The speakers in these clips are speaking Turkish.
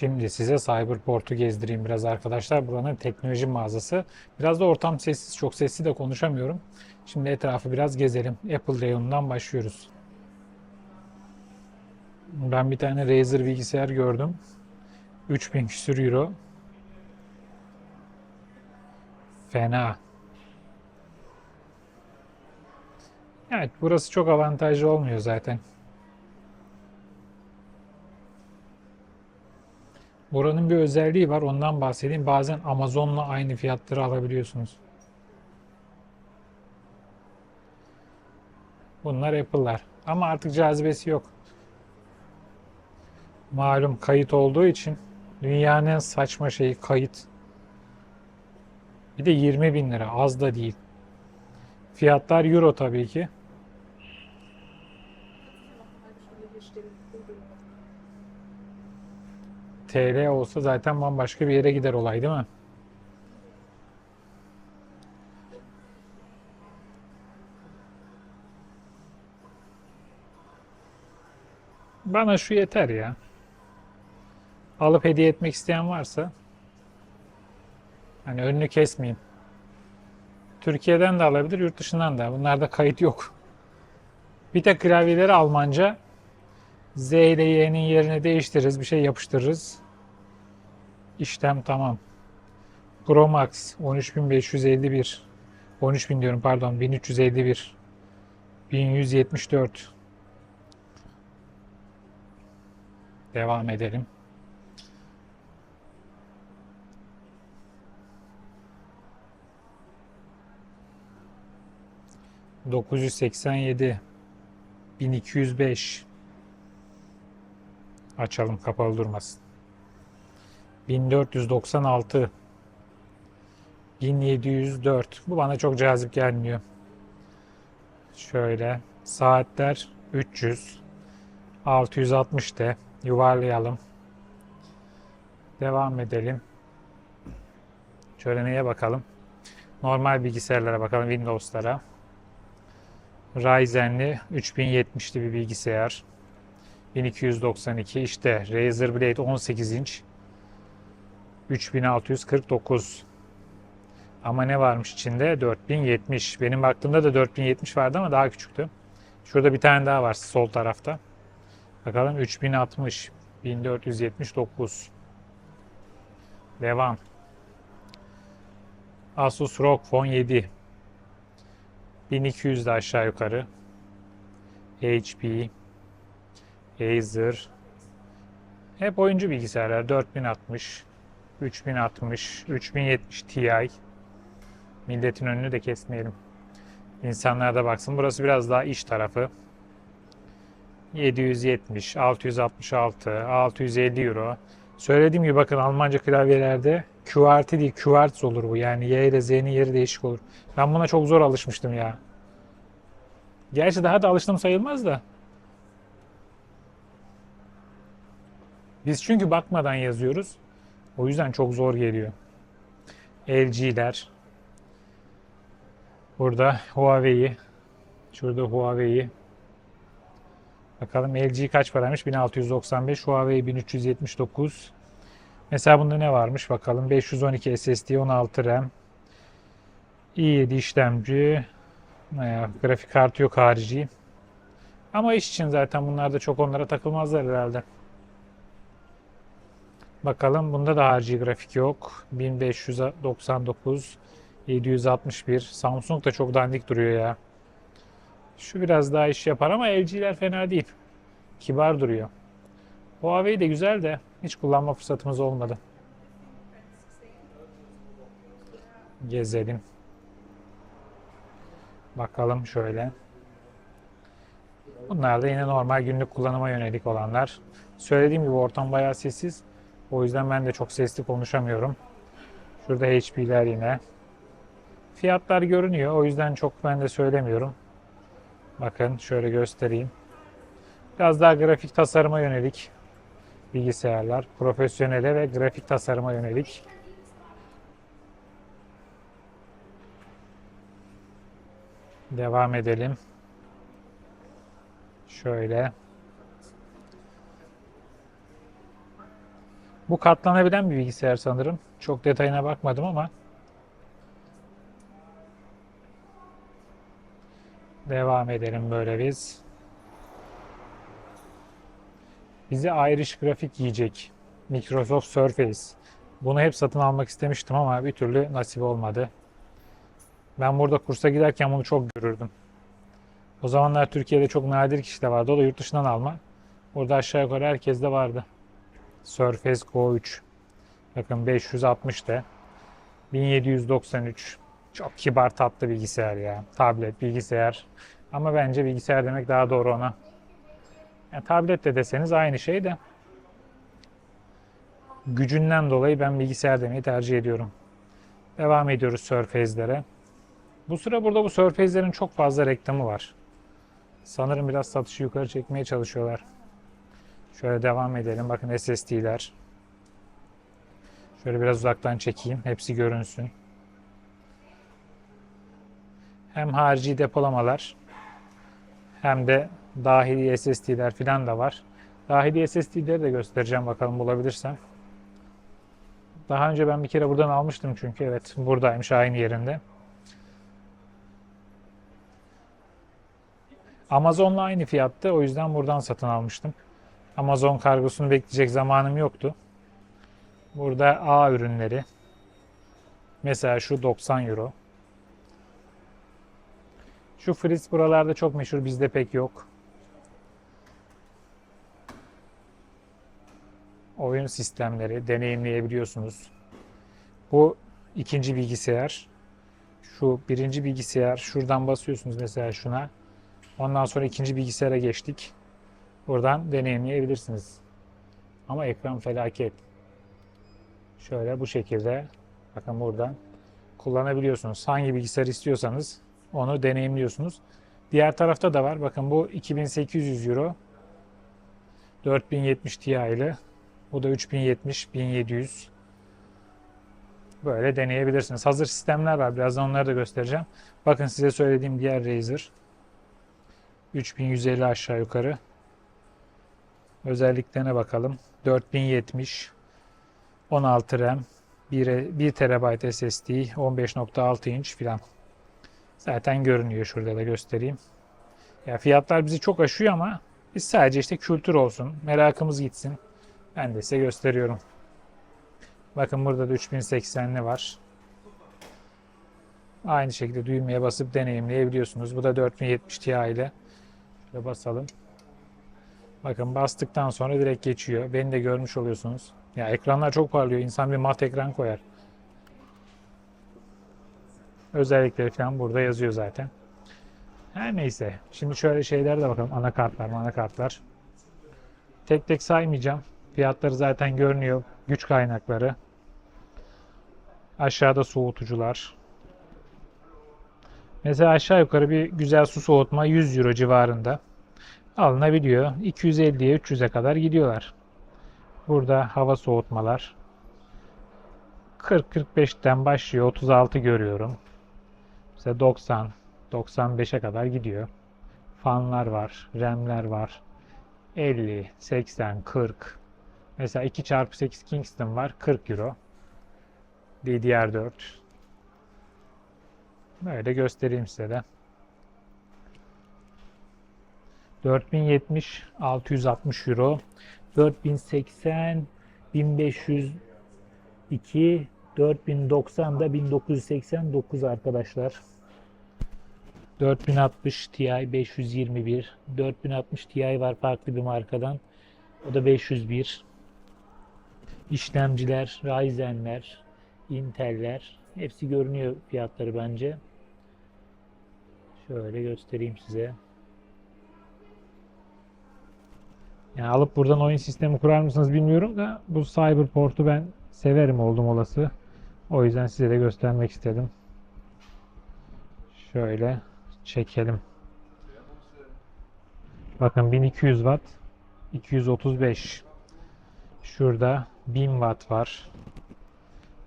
Şimdi size Cyberport'u gezdireyim biraz arkadaşlar. Buranın teknoloji mağazası. Biraz da ortam sessiz, çok sessiz de konuşamıyorum. Şimdi etrafı biraz gezelim. Apple reyonundan başlıyoruz. Ben bir tane Razer bilgisayar gördüm. 3000 küsür euro. Fena. Evet, burası çok avantajlı olmuyor zaten. Buranın bir özelliği var, ondan bahsedeyim. Bazen Amazon'la aynı fiyatları alabiliyorsunuz. Bunlar Apple'lar. Ama artık cazibesi yok. Malum kayıt olduğu için dünyanın saçma şeyi kayıt. Bir de 20 bin lira. Az da değil. Fiyatlar euro tabii ki. TL olsa zaten bambaşka bir yere gider olay değil mi? Bana şu yeter ya. Alıp hediye etmek isteyen varsa hani önünü kesmeyeyim. Türkiye'den de alabilir, yurt dışından da. Bunlarda kayıt yok. Bir tek klavyeleri Almanca. Z ile Y'nin yerini değiştiririz. Bir şey yapıştırırız. İşlem tamam. Pro Max 13551 13000 diyorum pardon 1351 1174 Devam edelim. Dokuz yüz seksen yedi, bin iki yüz beş. Açalım kapalı durmasın. 1496 1704 bu bana çok cazip gelmiyor. Şöyle saatler 300 660 de yuvarlayalım. Devam edelim. Şöyle neye bakalım? Normal bilgisayarlara bakalım Windows'lara. Ryzen'li 3070'li bir bilgisayar. 1292 işte Razer Blade 18 inç 3649 ama ne varmış içinde? 4070 benim baktığımda da 4070 vardı ama daha küçüktü. Şurada bir tane daha var sol tarafta. Bakalım 3060 1479 devam. Asus ROG Phone 7 1200 de aşağı yukarı. HP Acer. Hep oyuncu bilgisayarlar. 4060 3060 3070 Ti. Milletin önünü de kesmeyelim. İnsanlar da baksın. Burası biraz daha iş tarafı. 770 666 650 euro. Söylediğim gibi bakın Almanca klavyelerde QWERTY değil QWERTZ olur bu. Yani Y ile Z'nin yeri değişik olur. Ben buna çok zor alışmıştım ya. Gerçi daha da alıştım sayılmaz da Biz çünkü bakmadan yazıyoruz. O yüzden çok zor geliyor. LG'ler. Burada Huawei'yi. Şurada Huawei'yi. Bakalım LG kaç paraymış? 1695. Huawei 1379. Mesela bunda ne varmış? Bakalım 512 SSD, 16 RAM. i7 işlemci. Veya grafik kartı yok harici. Ama iş için zaten bunlar da çok onlara takılmazlar herhalde. Bakalım bunda da harici grafik yok. 1599 761 Samsung da çok dandik duruyor ya. Şu biraz daha iş yapar ama LG'ler fena değil. Kibar duruyor. Huawei de güzel de hiç kullanma fırsatımız olmadı. Gezelim. Bakalım şöyle. Bunlar da yine normal günlük kullanıma yönelik olanlar. Söylediğim gibi ortam bayağı sessiz. O yüzden ben de çok sesli konuşamıyorum. Şurada HP'ler yine. Fiyatlar görünüyor. O yüzden çok ben de söylemiyorum. Bakın şöyle göstereyim. Biraz daha grafik tasarıma yönelik bilgisayarlar. Profesyonele ve grafik tasarıma yönelik. Devam edelim. Şöyle. Bu katlanabilen bir bilgisayar sanırım. Çok detayına bakmadım ama. Devam edelim böyle biz. Bizi Irish grafik yiyecek. Microsoft Surface. Bunu hep satın almak istemiştim ama bir türlü nasip olmadı. Ben burada kursa giderken bunu çok görürdüm. O zamanlar Türkiye'de çok nadir kişi de vardı. O da yurt dışından alma. Burada aşağı yukarı herkes de vardı. Surface Go 3. Bakın 560 de. 1793. Çok kibar tatlı bilgisayar ya. Tablet, bilgisayar. Ama bence bilgisayar demek daha doğru ona. Yani tablet de deseniz aynı şey de. Gücünden dolayı ben bilgisayar demeyi tercih ediyorum. Devam ediyoruz Surface'lere. Bu sıra burada bu Surface'lerin çok fazla reklamı var. Sanırım biraz satışı yukarı çekmeye çalışıyorlar. Şöyle devam edelim. Bakın SSD'ler. Şöyle biraz uzaktan çekeyim. Hepsi görünsün. Hem harici depolamalar hem de dahili SSD'ler falan da var. Dahili SSD'leri de göstereceğim bakalım bulabilirsem. Daha önce ben bir kere buradan almıştım çünkü evet buradaymış aynı yerinde. Amazon'la aynı fiyattı o yüzden buradan satın almıştım. Amazon kargosunu bekleyecek zamanım yoktu. Burada A ürünleri. Mesela şu 90 euro. Şu fritz buralarda çok meşhur bizde pek yok. Oyun sistemleri deneyimleyebiliyorsunuz. Bu ikinci bilgisayar. Şu birinci bilgisayar. Şuradan basıyorsunuz mesela şuna. Ondan sonra ikinci bilgisayara geçtik. Buradan deneyimleyebilirsiniz. Ama ekran felaket. Şöyle bu şekilde bakın buradan kullanabiliyorsunuz. Hangi bilgisayar istiyorsanız onu deneyimliyorsunuz. Diğer tarafta da var. Bakın bu 2800 euro. 4070 Ti ile. Bu da 3070 1700. Böyle deneyebilirsiniz. Hazır sistemler var. Birazdan onları da göstereceğim. Bakın size söylediğim diğer Razer. 3150 aşağı yukarı. Özelliklerine bakalım. 4070 16 RAM 1, 1 TB SSD 15.6 inç filan. Zaten görünüyor şurada da göstereyim. Ya fiyatlar bizi çok aşıyor ama biz sadece işte kültür olsun, merakımız gitsin. Ben de size gösteriyorum. Bakın burada da 3080'li var. Aynı şekilde düğmeye basıp deneyimleyebiliyorsunuz. Bu da 4070 Ti ile. Şöyle basalım. Bakın bastıktan sonra direkt geçiyor. Beni de görmüş oluyorsunuz. Ya ekranlar çok parlıyor. İnsan bir mat ekran koyar. Özellikleri falan burada yazıyor zaten. Her neyse. Şimdi şöyle şeyler de bakalım. Anakartlar, anakartlar. Tek tek saymayacağım. Fiyatları zaten görünüyor. Güç kaynakları. Aşağıda soğutucular. Mesela aşağı yukarı bir güzel su soğutma 100 euro civarında alınabiliyor. 250'ye 300'e kadar gidiyorlar. Burada hava soğutmalar 40-45'ten başlıyor. 36 görüyorum. Mesela 90 95'e kadar gidiyor. Fanlar var, RAM'ler var. 50, 80, 40. Mesela 2x8 Kingston var 40 euro. DDR4. Böyle göstereyim size de. 4070 660 euro 4080 1502 4090 da 1989 arkadaşlar. 4060 Ti 521 4060 Ti var farklı bir markadan o da 501 işlemciler Ryzen'ler Intel'ler hepsi görünüyor fiyatları bence. Şöyle göstereyim size Yani alıp buradan oyun sistemi kurar mısınız bilmiyorum da bu Cyberport'u ben severim oldum olası. O yüzden size de göstermek istedim. Şöyle çekelim. Bakın 1200 watt 235 Şurada 1000 watt var.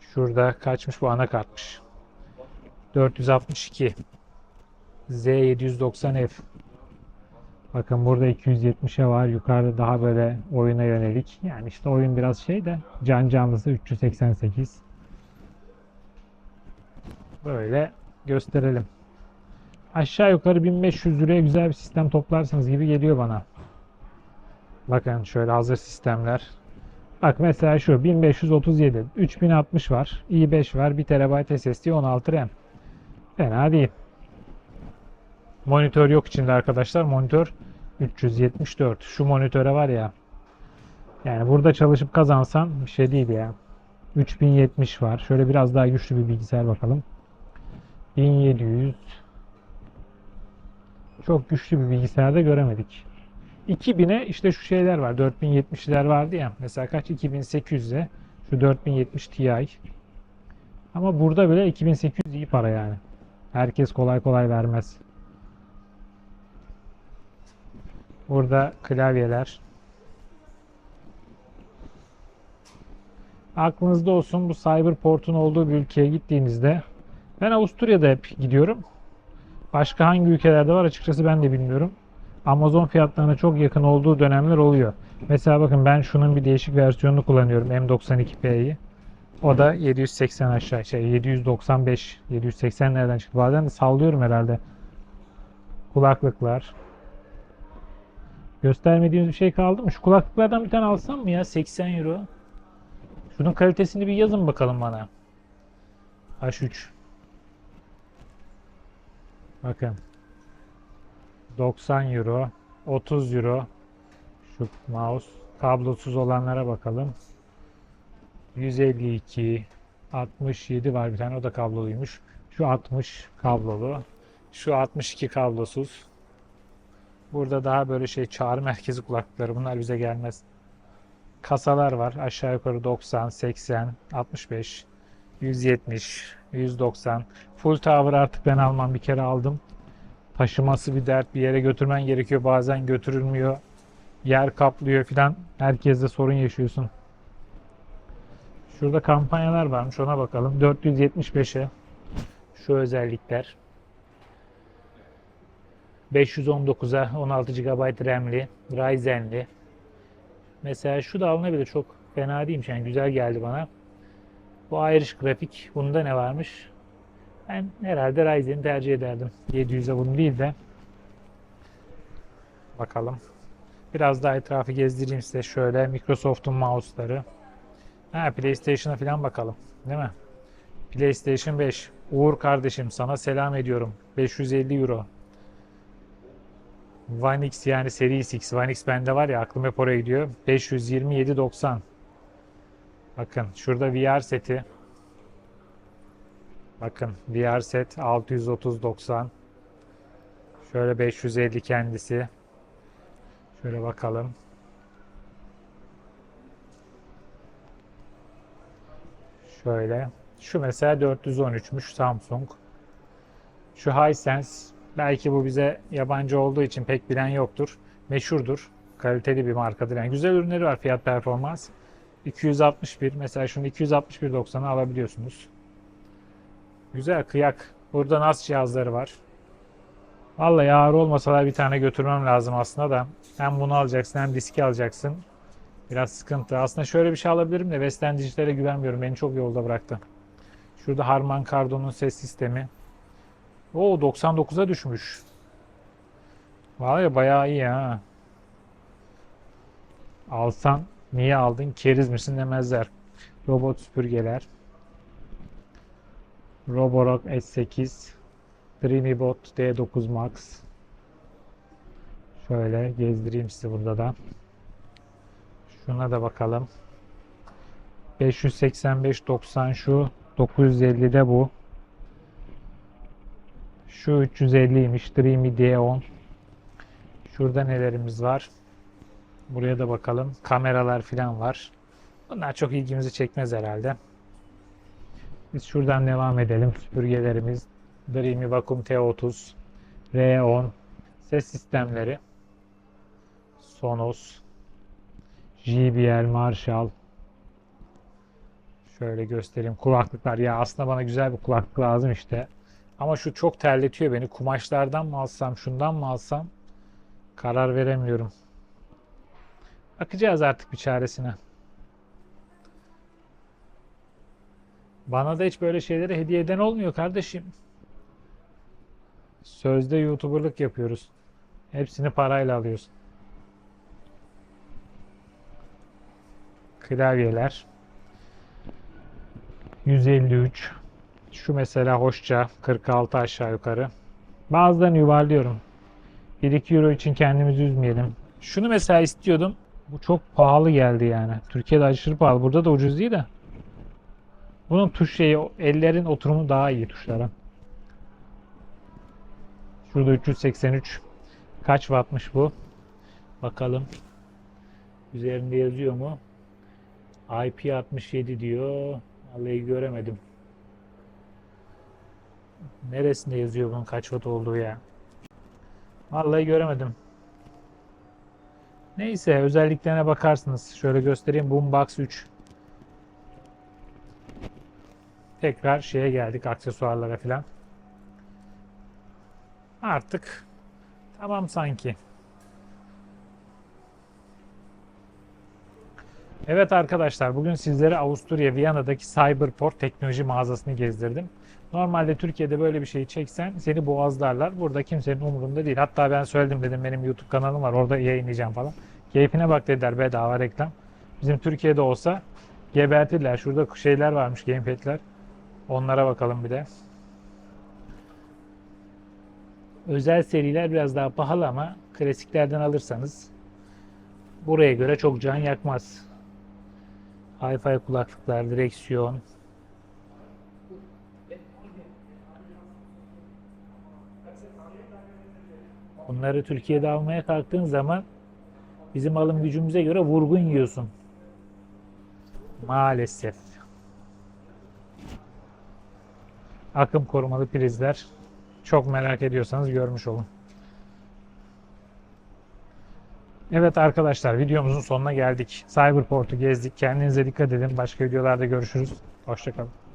Şurada kaçmış bu anakartmış. 462 Z790F Bakın burada 270'e var. Yukarıda daha böyle oyuna yönelik. Yani işte oyun biraz şey de can canlısı 388. Böyle gösterelim. Aşağı yukarı 1500 liraya güzel bir sistem toplarsınız gibi geliyor bana. Bakın şöyle hazır sistemler. Bak mesela şu 1537, 3060 var, i5 var, 1 TB SSD, 16 RAM. Fena değil. Monitör yok içinde arkadaşlar. Monitör 374. Şu monitöre var ya. Yani burada çalışıp kazansan bir şey değil ya. 3070 var. Şöyle biraz daha güçlü bir bilgisayar bakalım. 1700 çok güçlü bir bilgisayarda göremedik. 2000'e işte şu şeyler var. 4070'ler vardı ya. Mesela kaç? 2800'e şu 4070 Ti. Ama burada bile 2800 iyi para yani. Herkes kolay kolay vermez. Burada klavyeler. Aklınızda olsun bu Cyberport'un olduğu bir ülkeye gittiğinizde ben Avusturya'da hep gidiyorum. Başka hangi ülkelerde var açıkçası ben de bilmiyorum. Amazon fiyatlarına çok yakın olduğu dönemler oluyor. Mesela bakın ben şunun bir değişik versiyonunu kullanıyorum M92P'yi. O da 780 aşağı şey 795 780 nereden çıktı? Bazen de sallıyorum herhalde. Kulaklıklar. Göstermediğimiz bir şey kaldı mı? Şu kulaklıklardan bir tane alsam mı ya? 80 euro. Şunun kalitesini bir yazın bakalım bana. H3. Bakın. 90 euro. 30 euro. Şu mouse. Kablosuz olanlara bakalım. 152. 67 var bir tane. O da kabloluymuş. Şu 60 kablolu. Şu 62 kablosuz. Burada daha böyle şey çağrı merkezi kulaklıkları. Bunlar bize gelmez. Kasalar var. Aşağı yukarı 90, 80, 65, 170, 190. Full tower artık ben almam. Bir kere aldım. Taşıması bir dert. Bir yere götürmen gerekiyor. Bazen götürülmüyor. Yer kaplıyor filan. Herkeste sorun yaşıyorsun. Şurada kampanyalar varmış. Ona bakalım. 475'e şu özellikler. 519'a 16 GB RAM'li, Ryzen'li. Mesela şu da alınabilir. Çok fena değilmiş. Yani güzel geldi bana. Bu Irish grafik. Bunda ne varmış? Ben herhalde Ryzen'i tercih ederdim. 700'e bunu değil de. Bakalım. Biraz daha etrafı gezdireyim size. Şöyle Microsoft'un mouse'ları. Ha PlayStation'a falan bakalım. Değil mi? PlayStation 5. Uğur kardeşim sana selam ediyorum. 550 euro. One X yani Series X. One X bende var ya aklım hep oraya gidiyor. 527.90. Bakın şurada VR seti. Bakın VR set 630.90. Şöyle 550 kendisi. Şöyle bakalım. Şöyle. Şu mesela 413'müş Samsung. Şu Hisense belki bu bize yabancı olduğu için pek bilen yoktur. Meşhurdur. Kaliteli bir markadır. Yani güzel ürünleri var fiyat performans. 261 mesela şunu 261.90'a alabiliyorsunuz. Güzel kıyak. Burada NAS cihazları var. Vallahi ağır olmasalar bir tane götürmem lazım aslında da. Hem bunu alacaksın hem diski alacaksın. Biraz sıkıntı. Aslında şöyle bir şey alabilirim de Western Digital'e güvenmiyorum. Beni çok yolda bıraktı. Şurada Harman Kardon'un ses sistemi. O 99'a düşmüş. Vallahi bayağı iyi ha. Alsan niye aldın? Keriz misin demezler. Robot süpürgeler. Roborock S8. Dreamybot D9 Max. Şöyle gezdireyim sizi burada da. Şuna da bakalım. 585.90 şu. 950'de bu. Şu 350'ymiş. Dreamy D10. Şurada nelerimiz var? Buraya da bakalım. Kameralar falan var. Bunlar çok ilgimizi çekmez herhalde. Biz şuradan devam edelim. Süpürgelerimiz Dreamy Vacuum T30 R10 ses sistemleri Sonos JBL Marshall Şöyle göstereyim. Kulaklıklar. Ya aslında bana güzel bir kulaklık lazım işte. Ama şu çok terletiyor beni. Kumaşlardan mı alsam, şundan mı alsam Karar veremiyorum. Bakacağız artık bir çaresine. Bana da hiç böyle şeyleri hediye eden olmuyor kardeşim. Sözde YouTuber'lık yapıyoruz. Hepsini parayla alıyoruz. Klavyeler. 153. Şu mesela hoşça 46 aşağı yukarı. Bazılarını yuvarlıyorum. 1-2 euro için kendimizi üzmeyelim. Şunu mesela istiyordum. Bu çok pahalı geldi yani. Türkiye'de aşırı pahalı. Burada da ucuz değil de. Bunun tuş şeyi, ellerin oturumu daha iyi tuşlara. Şurada 383. Kaç wattmış bu? Bakalım. Üzerinde yazıyor mu? IP67 diyor. Vallahi göremedim. Neresinde yazıyor bunun kaç watt olduğu ya? Vallahi göremedim. Neyse özelliklerine bakarsınız. Şöyle göstereyim. Boombox 3. Tekrar şeye geldik aksesuarlara falan. Artık tamam sanki. Evet arkadaşlar bugün sizlere Avusturya Viyana'daki Cyberport teknoloji mağazasını gezdirdim. Normalde Türkiye'de böyle bir şeyi çeksen seni boğazlarlar. Burada kimsenin umurunda değil. Hatta ben söyledim dedim benim YouTube kanalım var orada yayınlayacağım falan. Keyfine bak dediler bedava reklam. Bizim Türkiye'de olsa gebertirler. Şurada şeyler varmış gamepad'ler. Onlara bakalım bir de. Özel seriler biraz daha pahalı ama klasiklerden alırsanız buraya göre çok can yakmaz. Hi-Fi kulaklıklar, direksiyon. Bunları Türkiye'de almaya kalktığın zaman bizim alım gücümüze göre vurgun yiyorsun. Maalesef. Akım korumalı prizler. Çok merak ediyorsanız görmüş olun. Evet arkadaşlar videomuzun sonuna geldik. Cyberport'u gezdik. Kendinize dikkat edin. Başka videolarda görüşürüz. Hoşçakalın.